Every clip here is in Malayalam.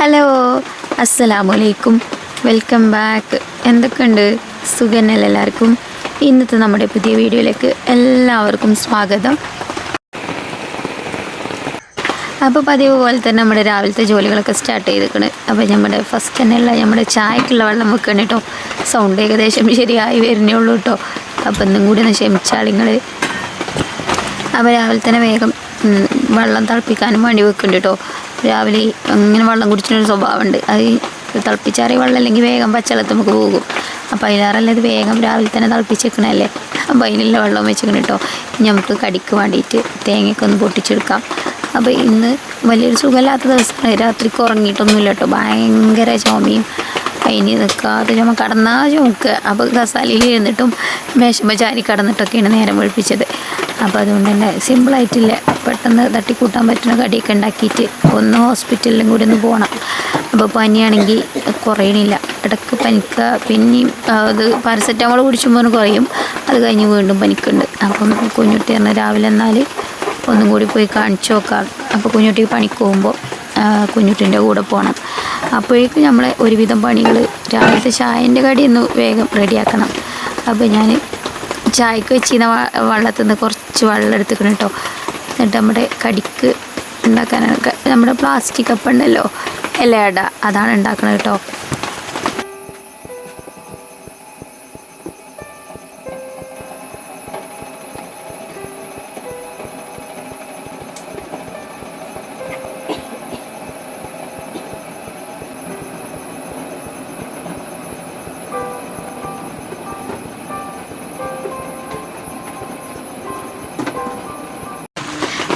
ഹലോ അസ്സലാമു അലൈക്കും വെൽക്കം ബാക്ക്. എന്തൊക്കെയുണ്ട്? സുഖന്നല്ല എല്ലാവർക്കും? ഇന്നത്തെ നമ്മുടെ പുതിയ വീഡിയോയിലേക്ക് എല്ലാവർക്കും സ്വാഗതം. അപ്പോൾ പതിവ് പോലെ തന്നെ നമ്മുടെ രാവിലത്തെ ജോലികളൊക്കെ സ്റ്റാർട്ട് ചെയ്തിരിക്കണ്. അപ്പോൾ നമ്മുടെ ഫസ്റ്റ് തന്നെയുള്ള നമ്മുടെ ചായക്കുള്ള വെള്ളം വെക്കണം കേട്ടോ സൗണ്ട് ഏകദേശം ശരിയായി വരുന്നേ ഉള്ളൂ കേട്ടോ അപ്പോൾ ഒന്നും കൂടി ഒന്ന് ക്ഷമിച്ചാളിങ്ങൾ അപ്പോൾ രാവിലെ തന്നെ വേഗം വെള്ളം തിളപ്പിക്കാനും വേണ്ടി വെക്കുന്നുണ്ട് കേട്ടോ രാവിലെ അങ്ങനെ വെള്ളം കുടിച്ചിട്ടൊരു സ്വഭാവമുണ്ട്. അത് തിളപ്പിച്ചാറിയ വെള്ളം അല്ലെങ്കിൽ വേഗം പച്ചവെള്ളത്ത് നമുക്ക് പോകും. അപ്പോൾ അതിലാറല്ല ഇത് വേഗം രാവിലെ തന്നെ തിളപ്പിച്ച് വെക്കണല്ലേ അപ്പോൾ അതിനുള്ള വെള്ളം വെച്ചിരിക്കണം കേട്ടോ നമുക്ക് കടിക്ക് വേണ്ടിയിട്ട് തേങ്ങയൊക്കെ ഒന്ന് പൊട്ടിച്ചെടുക്കാം. അപ്പോൾ ഇന്ന് വലിയൊരു സുഖമില്ലാത്ത ദിവസമാണ്. രാത്രി ഉറങ്ങിയിട്ടൊന്നുമില്ല കേട്ടോ ഭയങ്കര ചുമയും അതിന് നിൽക്കാതെ ചുമ കടന്നാൽ ചുമക്കുക അപ്പോൾ കസാലയിൽ ഇരുന്നിട്ടും മേശമ്മ ചാരി കടന്നിട്ടൊക്കെയാണ് നേരം വെളുപ്പിച്ചത്. അപ്പോൾ അതുകൊണ്ട് തന്നെ സിമ്പിളായിട്ടില്ല പെട്ടെന്ന് തട്ടിക്കൂട്ടാൻ പറ്റുന്ന കടിയൊക്കെ ഉണ്ടാക്കിയിട്ട് ഒന്ന് ഹോസ്പിറ്റലിലും കൂടി ഒന്ന് പോകണം. അപ്പോൾ പനിയാണെങ്കിൽ കുറയണില്ല. ഇടയ്ക്ക് പനിക്കുക പിന്നെയും അത് പാരസെറ്റാമോൾ കുടിച്ചുമ്പോൾ കുറയും. അത് കഴിഞ്ഞ് വീണ്ടും പനിക്കുന്നുണ്ട് അപ്പം കുഞ്ഞുട്ടി പറഞ്ഞ രാവിലെ എന്നാൽ ഒന്നും കൂടി പോയി കാണിച്ചു നോക്കാം. അപ്പോൾ കുഞ്ഞുട്ടി പണിക്ക് പോകുമ്പോൾ കുഞ്ഞുട്ടിന്റെ കൂടെ പോകണം അപ്പോഴേക്കും നമ്മൾ ഒരുവിധം പണികൾ രാവിലത്തെ ചായന്റെ ഒന്ന് വേഗം റെഡിയാക്കണം. അപ്പോൾ ഞാൻ ചായക്ക് വെച്ചിരുന്ന വെള്ളത്തിൽ നിന്ന് കുറച്ച് വെള്ളം എടുത്തുക്കണം കേട്ടോ എന്നിട്ട് നമ്മുടെ കടിക്ക് ഉണ്ടാക്കാനാണ്. നമ്മുടെ പ്ലാസ്റ്റിക് കപ്പ് ഉണ്ടല്ലോ ഇലയട അതാണ് ഉണ്ടാക്കണത് കേട്ടോ.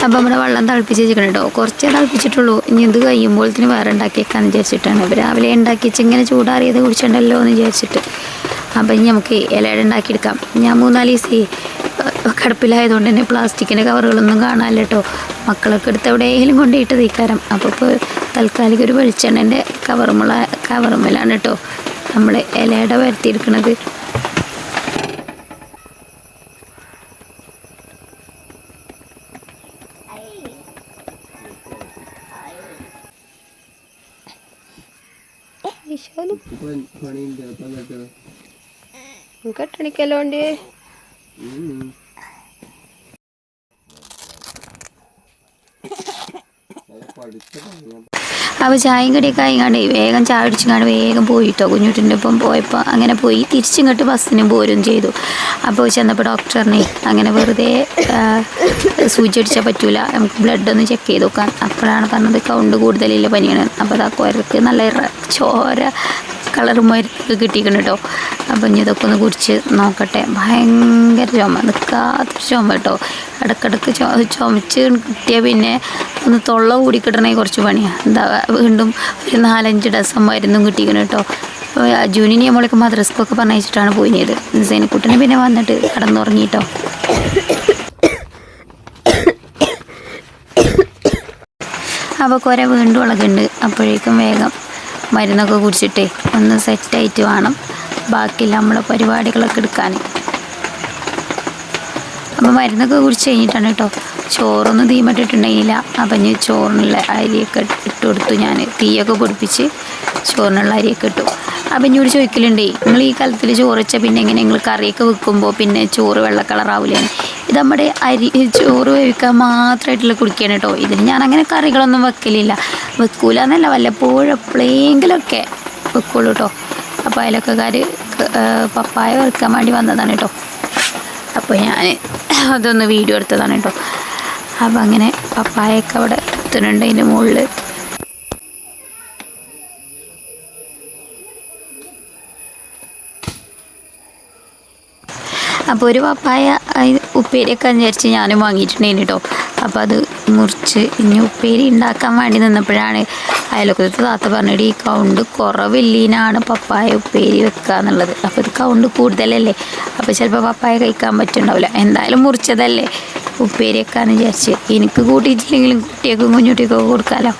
അപ്പം നമ്മുടെ വെള്ളം തിളപ്പിച്ച് വെച്ചിരിക്കണം കേട്ടോ കുറച്ചേ തിളപ്പിച്ചിട്ടുള്ളൂ. ഇനി ഇത് കഴിയുമ്പോഴത്തേന് വേറെ ഉണ്ടാക്കിയേക്കാന്ന് വിചാരിച്ചിട്ടാണ്. രാവിലെ ഉണ്ടാക്കി ഇങ്ങനെ ചൂടാറിയത് കുടിച്ചിട്ടുണ്ടല്ലോ എന്ന് വിചാരിച്ചിട്ട്. അപ്പം ഇനി നമുക്ക് ഇലയുടെ ഉണ്ടാക്കിയെടുക്കാം. ഞാൻ മൂന്നാൽ ദിവസം കടുപ്പിലായതുകൊണ്ട് തന്നെ പ്ലാസ്റ്റിക്കിന്റെ കവറുകളൊന്നും കാണാനില്ല കേട്ടോ മക്കളൊക്കെ എടുത്ത് എവിടെയെങ്കിലും കൊണ്ടുപോയിട്ട് തീക്കാരം അപ്പോൾ ഇപ്പോൾ തൽക്കാലിക ഒരു വെളിച്ചെണ്ണന്റെ കവറുമുള്ള കവറുമ്മലാണ് കേട്ടോ. നമ്മൾ ഇലയുടെ വരുത്തിയെടുക്കണത് പണിയുണ്ട്. അപ്പൊ ഉണ്ട്? അപ്പോൾ ചായയും കടിയൊക്കെ വേഗം ചായ അടിച്ചിങ്ങാണ്ട് വേഗം പോയിട്ടോ. കുഞ്ഞുട്ടിന്റെ ഒപ്പം പോയപ്പോൾ അങ്ങനെ പോയി. തിരിച്ചിങ്ങോട്ട് ബസ്സിനും പോരും ചെയ്തു. അപ്പോൾ ചെന്നപ്പോൾ ഡോക്ടറിനെ അങ്ങനെ വെറുതെ സൂചി അടിച്ചാൽ പറ്റൂല. നമുക്ക് ബ്ലഡ് ഒന്ന് ചെക്ക് ചെയ്ത് നോക്കാം. അപ്പോഴാണ് പറഞ്ഞത് കൗണ്ട് കൂടുതലില്ല പനിയാണ്. അപ്പോൾ അതാ കുരക്ക് നല്ല ചോര കളർ മരുന്നൊക്കെ കിട്ടിയിരിക്കണം കേട്ടോ. അപ്പം ഇനി ഇതൊക്കെ ഒന്ന് കുടിച്ച് നോക്കട്ടെ. ഭയങ്കര ചുമ നിൽക്കാത്ത ചുമ കേട്ടോ. ഇടക്കിടക്ക് ചുമ ചുമച്ച് കിട്ടിയാൽ പിന്നെ ഒന്ന് തൊള്ള കൂടി കിട്ടണമെങ്കിൽ കുറച്ച് പണിയാണ് എന്താ വീണ്ടും ഒരു നാലഞ്ച് ഡസം മരുന്നും കിട്ടിയിരിക്കണം കേട്ടോ. ജൂനിനി നമ്മളൊക്കെ മദ്രസ്ക്കൊക്കെ പറഞ്ഞയച്ചിട്ടാണ് പോയിനത്. സൈനിക്കുട്ടനെ പിന്നെ വന്നിട്ട് കടന്നുറങ്ങിട്ടോ അപ്പോൾ കുറെ വീണ്ടും ഇളകുണ്ട് അപ്പോഴേക്കും വേഗം മരുന്നൊക്കെ കുടിച്ചിട്ടേ ഒന്ന് സെറ്റായിട്ട് വേണം. ബാക്കിയുള്ള നമ്മളെ പരിപാടികളൊക്കെ എടുക്കാൻ. അപ്പോൾ മരുന്നൊക്കെ കുടിച്ച് കഴിഞ്ഞിട്ടാണ് കേട്ടോ. ചോറൊന്നും തീമട്ടിട്ടുണ്ടായില്ല അപ്പം ഇനി ചോറിനുള്ള അരിയൊക്കെ ഇട്ട് കൊടുത്തു ഞാൻ തീയൊക്കെ പൊടിപ്പിച്ച് ചോറിനുള്ള അരിയൊക്കെ ഇട്ടു. അപ്പം ഇഞ്ഞോട് ചോദിക്കലുണ്ടേ. നിങ്ങൾ ഈ കാലത്തിൽ ചോറ് വെച്ചാൽ പിന്നെ എങ്ങനെ? നിങ്ങൾ കറിയൊക്കെ വെക്കുമ്പോൾ പിന്നെ ചോറ് വെള്ള കളറാവില്ലേ ഇത് നമ്മുടെ അരി ചോറ് വേവിക്കാൻ മാത്രമായിട്ടുള്ള കുടിക്കുകയാണ് കേട്ടോ ഇതിന് ഞാൻ അങ്ങനെ കറികളൊന്നും വെക്കലില്ല. വെക്കൂല എന്നല്ല വല്ലപ്പോഴും എപ്പോഴെങ്കിലുമൊക്കെ വെക്കുള്ളൂ കേട്ടോ അപ്പോൾ അയലൊക്കെക്കാർ പപ്പായ വെക്കാൻ വേണ്ടി വന്നതാണ് കേട്ടോ അപ്പോൾ ഞാൻ അതൊന്ന് വീഡിയോ എടുത്തതാണ് കേട്ടോ അപ്പം അങ്ങനെ പപ്പായൊക്കെ അവിടെ എത്തുന്നുണ്ട് അതിന്റെ മുകളിൽ അപ്പോൾ ഒരു പപ്പായ ഉപ്പേരിയൊക്കെ വിചാരിച്ച് ഞാനും വാങ്ങിയിട്ടുണ്ടായിരുന്നു കേട്ടോ അപ്പോൾ അത് മുറിച്ച് ഇനി ഉപ്പേരി ഉണ്ടാക്കാൻ വേണ്ടി നിന്നപ്പോഴാണ് അയലൊക്കത്തെ താത്ത പറഞ്ഞിട്ട് ഈ കൗണ്ട് കുറവില്ലീനാണ് പപ്പായ ഉപ്പേരി വെക്കുക എന്നുള്ളത്. അപ്പോൾ ഇത് കൗണ്ട് കൂടുതലല്ലേ? അപ്പോൾ ചിലപ്പോൾ പപ്പായ കഴിക്കാൻ പറ്റുന്നുണ്ടാവില്ല. എന്തായാലും മുറിച്ചതല്ലേ ഉപ്പേരിയൊക്കെ വെക്കാന്ന് വിചാരിച്ച്. എനിക്ക് കൂട്ടിയിട്ടില്ലെങ്കിലും കുട്ടിയൊക്കെ കുഞ്ഞുട്ടിയൊക്കെ കൊടുക്കാമല്ലോ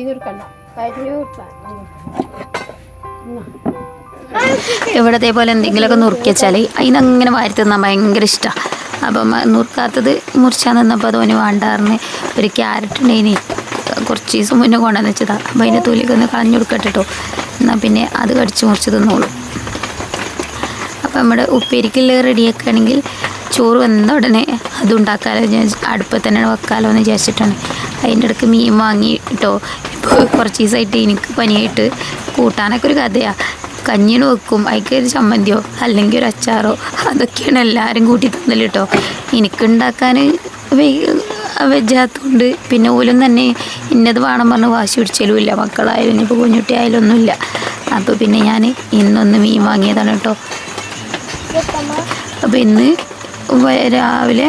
ഇതെടുക്കണ്ട ഇവിടത്തെ പോലെ എന്തെങ്കിലുമൊക്കെ നുറുക്കി വെച്ചാൽ അതിനങ്ങനെ വാരി തിന്നാൻ ഭയങ്കര ഇഷ്ടമാണ് അപ്പം നുറുക്കാത്തത് മുറിച്ചാൽ നിന്നപ്പോൾ അതോന് വേണ്ടാറിന് ഒരു ക്യാരറ്റ് ഉണ്ടായിനി കുറച്ച് ദിവസം മുന്നേ കൊണ്ടുവന്ന് വെച്ചതാണ് അപ്പം അതിന്റെ തൊലിയൊക്കെ ഒന്ന് കളഞ്ഞു കൊടുക്കട്ടോ എന്നാൽ പിന്നെ അത് കടിച്ച് മുറിച്ച് തിന്നോളൂ. അപ്പം നമ്മുടെ ഉപ്പേരിക്കുള്ള റെഡിയാക്കുകയാണെങ്കിൽ ചോറ് വന്ന ഉടനെ അതുണ്ടാക്കാലോ ഞാൻ അടുപ്പത്ത് തന്നെ വെക്കാലോ എന്ന് വിചാരിച്ചിട്ടാണ്. അതിന്റെ ഇടയ്ക്ക് മീൻ വാങ്ങി കേട്ടോ ഇപ്പോൾ കുറച്ച് ദിവസമായിട്ട് എനിക്ക് പനിയായിട്ട് കൂട്ടാനൊക്കെ ഒരു കഥയാണ് കഞ്ഞിന് വെക്കും. അതിക്ക് ഒരു ചമ്മന്തിയോ അല്ലെങ്കിൽ ഒരു അച്ചാറോ അതൊക്കെയാണ് എല്ലാവരും കൂട്ടി തന്നൽ കേട്ടോ എനിക്കുണ്ടാക്കാൻ വെജാത്തതുകൊണ്ട് പിന്നെ ഓലും തന്നെ ഇന്നത് വേണം പറഞ്ഞ് വാശി പിടിച്ചാലും ഇല്ല മക്കളായാലും ഇനിയിപ്പോൾ കുഞ്ഞുട്ടി ആയാലും ഒന്നുമില്ല അപ്പോൾ പിന്നെ ഞാൻ ഇന്നൊന്ന് മീൻ വാങ്ങിയതാണ് കേട്ടോ അപ്പോൾ ഇന്ന് രാവിലെ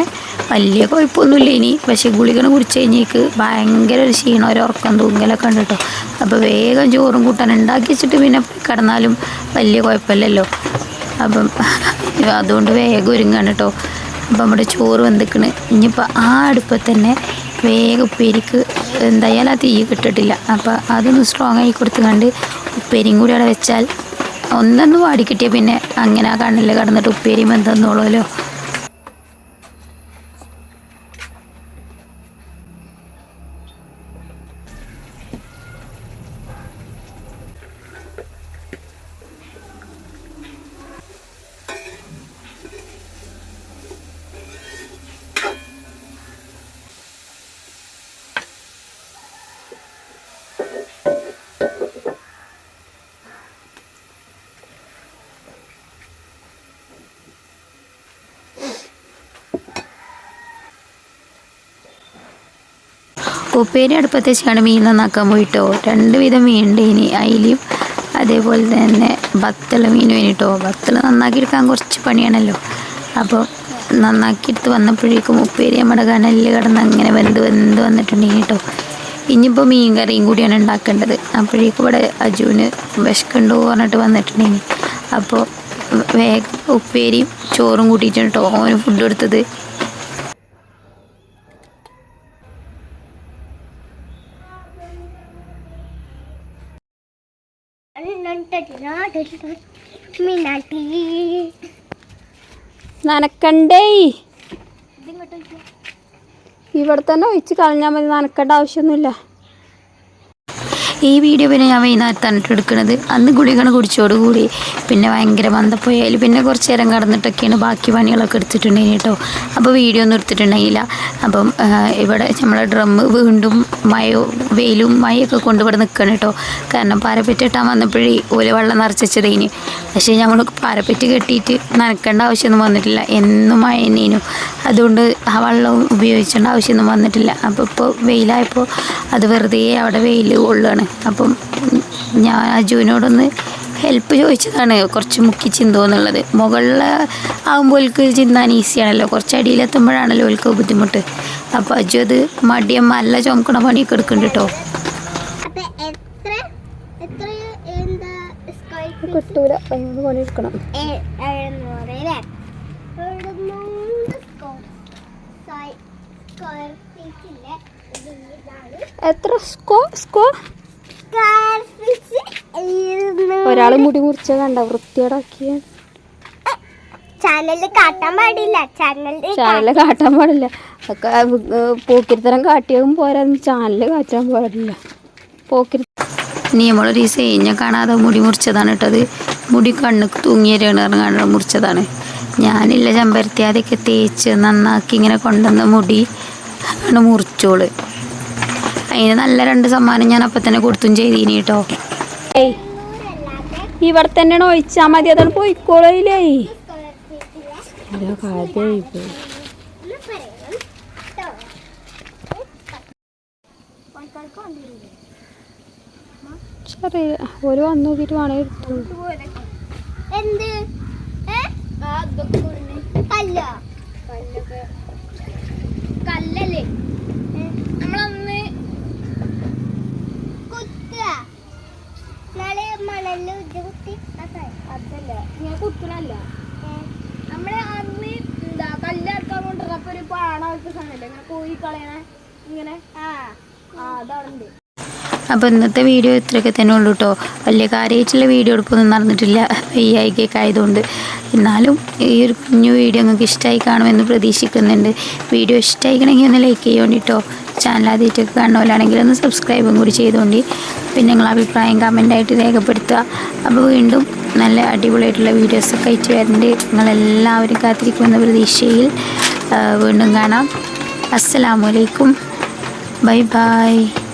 വലിയ കുഴപ്പമൊന്നുമില്ല. ഇനി പക്ഷേ ഗുളികനെ കുടിച്ച് കഴിഞ്ഞേക്ക് ഭയങ്കര ഒരു ക്ഷീണം ഒരു ഉറക്കം തൂങ്ങലൊക്കെ ഉണ്ട് കേട്ടോ. അപ്പോൾ വേഗം ചോറും കൂട്ടാൻ ഉണ്ടാക്കി വെച്ചിട്ട് പിന്നെ കിടന്നാലും വലിയ കുഴപ്പമില്ലല്ലോ. അപ്പം അതുകൊണ്ട് വേഗം ഒരുങ്ങാണ് കേട്ടോ. അപ്പം നമ്മുടെ ചോറ് വെന്തിക്കണ്. ഇനിയിപ്പോൾ ആ അടുപ്പത്ത് തന്നെ വേഗം ഉപ്പേരിക്ക് എന്തായാലും ആ തീ കിട്ടിട്ടില്ല. അപ്പോൾ അതൊന്ന് സ്ട്രോങ് ആയി കൊടുത്ത് കണ്ട് ഉപ്പേരിയും കൂടി അവിടെ വെച്ചാൽ ഒന്നൊന്ന് വാടി കിട്ടിയ പിന്നെ അങ്ങനെ ആ കണ്ണിൽ കിടന്നിട്ട് ഉപ്പേരിയും എന്തെന്നോളൂല്ലോ ഉപ്പേരി അടുപ്പത്ത് വെച്ചാണ് മീൻ നന്നാക്കാൻ പോയിട്ടോ. രണ്ട് വിധം മീൻ ഉണ്ട് ഇനി അയിലും അതേപോലെ തന്നെ ബത്തള മീൻ വേണിട്ടോ ബത്തള നന്നാക്കിയെടുക്കാൻ കുറച്ച് പണിയാണല്ലോ. അപ്പോൾ നന്നാക്കിയെടുത്ത് വന്നപ്പോഴേക്കും ഉപ്പേരി നമ്മുടെ കനലിൽ കിടന്ന് അങ്ങനെ വെന്ത് വെന്ത് വന്നിട്ടുണ്ട് കേട്ടോ ഇനിയിപ്പോൾ മീൻ കറിയും കൂടിയാണ് ഉണ്ടാക്കേണ്ടത്. അപ്പോഴേക്കും ഇവിടെ അജുവിന് വിശക്കുണ്ടോ പറഞ്ഞിട്ട് വന്നിട്ടുണ്ടെങ്കിൽ അപ്പോൾ വേഗം ഉപ്പേരിയും ചോറും കൂട്ടിയിട്ടാണ് കേട്ടോ ഓന് ഫുഡ് കൊടുത്തത്. നനക്കണ്ടേ. ഇവിടെ തന്നെ ഒഴിച്ച് കളഞ്ഞാൽ മതി. നനക്കേണ്ട ആവശ്യമൊന്നുമില്ല. ഈ വീഡിയോ പിന്നെ ഞാൻ വൈകുന്നേരത്താണ് എടുക്കുന്നത് അന്ന് ഗുളികണ് കുടിച്ചോടുകൂടി പിന്നെ ഭയങ്കര മന്ദപ്പോയാൽ പിന്നെ കുറച്ച് നേരം കടന്നിട്ടൊക്കെയാണ് ബാക്കി പണികളൊക്കെ എടുത്തിട്ടുണ്ടെങ്കിൽ കേട്ടോ. അപ്പോൾ വീഡിയോ ഒന്നും എടുത്തിട്ടുണ്ടെങ്കിൽ അപ്പം ഇവിടെ നമ്മളെ ഡ്രം വീണ്ടും മയോ വെയിലും മയൊക്കെ കൊണ്ടുപോയി നിൽക്കണം കേട്ടോ. കാരണം പാരപ്പറ്റ് കെട്ടാൻ വന്നപ്പോഴേ ഓല വെള്ളം നിറച്ചതേന് പക്ഷേ നമ്മൾ പാരപ്പറ്റ് കെട്ടിയിട്ട് നനക്കേണ്ട ആവശ്യമൊന്നും വന്നിട്ടില്ല. എന്നും മഴ തന്നെയായിരുന്നു. അതുകൊണ്ട് ആ വെള്ളം ഉപയോഗിച്ചേണ്ട ആവശ്യമൊന്നും വന്നിട്ടില്ല. അപ്പോൾ ഇപ്പോൾ വെയിലായപ്പോൾ അത് വെറുതെ അവിടെ വെയിൽ കൊള്ളുകയാണ് അപ്പം ഞാൻ അജുവിനോടൊന്ന് ഹെൽപ്പ് ചോദിച്ചതാണ്. കുറച്ച് മുക്കി ചിന്തോന്നുള്ളത് എന്നുള്ളത്. മുകളിൽ ആകുമ്പോൾക്ക് ചിന്താൻ ഈസിയാണല്ലോ കുറച്ച് അടിയിലെത്തുമ്പോഴാണല്ലോ ഓൽക്ക് ബുദ്ധിമുട്ട്. അപ്പോൾ അജു അത് മടിയം നല്ല ചുമക്കണ പണിയൊക്കെ എടുക്കുന്നുണ്ട് കേട്ടോ. അപ്പൊ എത്ര എത്ര എന്താ സ്ക്വയർ കിട്ടൂല. അതിനോട് എത്ര? സ്കോ സ്കോ ഒരാൾ മുടി മുറിച്ച കണ്ട? വൃത്തിയോടാക്കിയ ചാനലിൽ കാട്ടാൻ പാടില്ല. ചാനലിൽ ചാനൽ കാട്ടാൻ പാടില്ല. പോക്കിരിത്തരം കാട്ടിയതും പോരാ ചാനൽ കാറ്റാൻ പാടില്ല. പോക്കിരി നീ നമ്മളൊരു സേഞ്ഞ കാണാതെ മുടി മുറിച്ചതാണ് ഇട്ടത്. മുടി കണ്ണുക്ക് തൂങ്ങിയരാണ് മുറിച്ചതാണ്. ഞാനില്ല ചെമ്പരത്തി അതൊക്കെ തേച്ച് നന്നാക്കി ഇങ്ങനെ കൊണ്ടുവന്ന മുടി ആണ് മുറിച്ചോൾ. അതിന് നല്ല രണ്ട് സമ്മാനം ഞാൻ അപ്പം തന്നെ കൊടുത്തും ചെയ്തീനി കേട്ടോ. ഏയ് ഇവിടെ തന്നെയാണ് ഒഴിച്ചാൽ മതി അതാണ് പോയിക്കോളയില്ലേ ചെറിയ ഒരു വന്നു നോക്കിയിട്ട് വേണേ എടുത്തു. എന്ത്? കല്ല. കല്ലല്ലേ? നമ്മളന്ന് കുത്തുക. നാളെ മണലിൽ കുത്തി അതല്ല? ഞാൻ കുത്തണല്ല നമ്മളെ അന്ന് എന്താ കല്ലിറക്കാൻ കൊണ്ടിരുന്നപ്പോ ഒരു പാണ സാധനല്ലേ? ഇങ്ങനെ കോഴി കളയണ ഇങ്ങനെ. ആ. ആ അതാണ് അപ്പോൾ ഇന്നത്തെ വീഡിയോ ഇത്രയൊക്കെ തന്നെ ഉള്ളൂ കേട്ടോ വലിയ കാര്യമായിട്ടുള്ള വീഡിയോ എടുപ്പൊന്നും നടന്നിട്ടില്ല. വയ്യായിക്കൊക്കെ ആയതുകൊണ്ട്. എന്നാലും ഈ ഒരു കുഞ്ഞു വീഡിയോ നിങ്ങൾക്ക് ഇഷ്ടമായി കാണുമെന്ന് പ്രതീക്ഷിക്കുന്നുണ്ട്. വീഡിയോ ഇഷ്ടമായിക്കണമെങ്കിൽ ഒന്ന് ലൈക്ക് ചെയ്യോണ്ടി കേട്ടോ ചാനൽ ആദ്യമായിട്ടൊക്കെ കാണുന്നവരാണെങ്കിൽ ഒന്ന് സബ്സ്ക്രൈബും കൂടി ചെയ്തുകൊണ്ട് പിന്നെ നിങ്ങളെ അഭിപ്രായം കമന്റായിട്ട് രേഖപ്പെടുത്തുക. അപ്പോൾ വീണ്ടും നല്ല അടിപൊളിയായിട്ടുള്ള വീഡിയോസൊക്കെ ആയിട്ട് വരുന്നുണ്ട്. നിങ്ങളെല്ലാവരും കാത്തിരിക്കുമെന്ന പ്രതീക്ഷയിൽ വീണ്ടും കാണാം. അസ്സലാമലൈക്കും ബൈ ബൈ.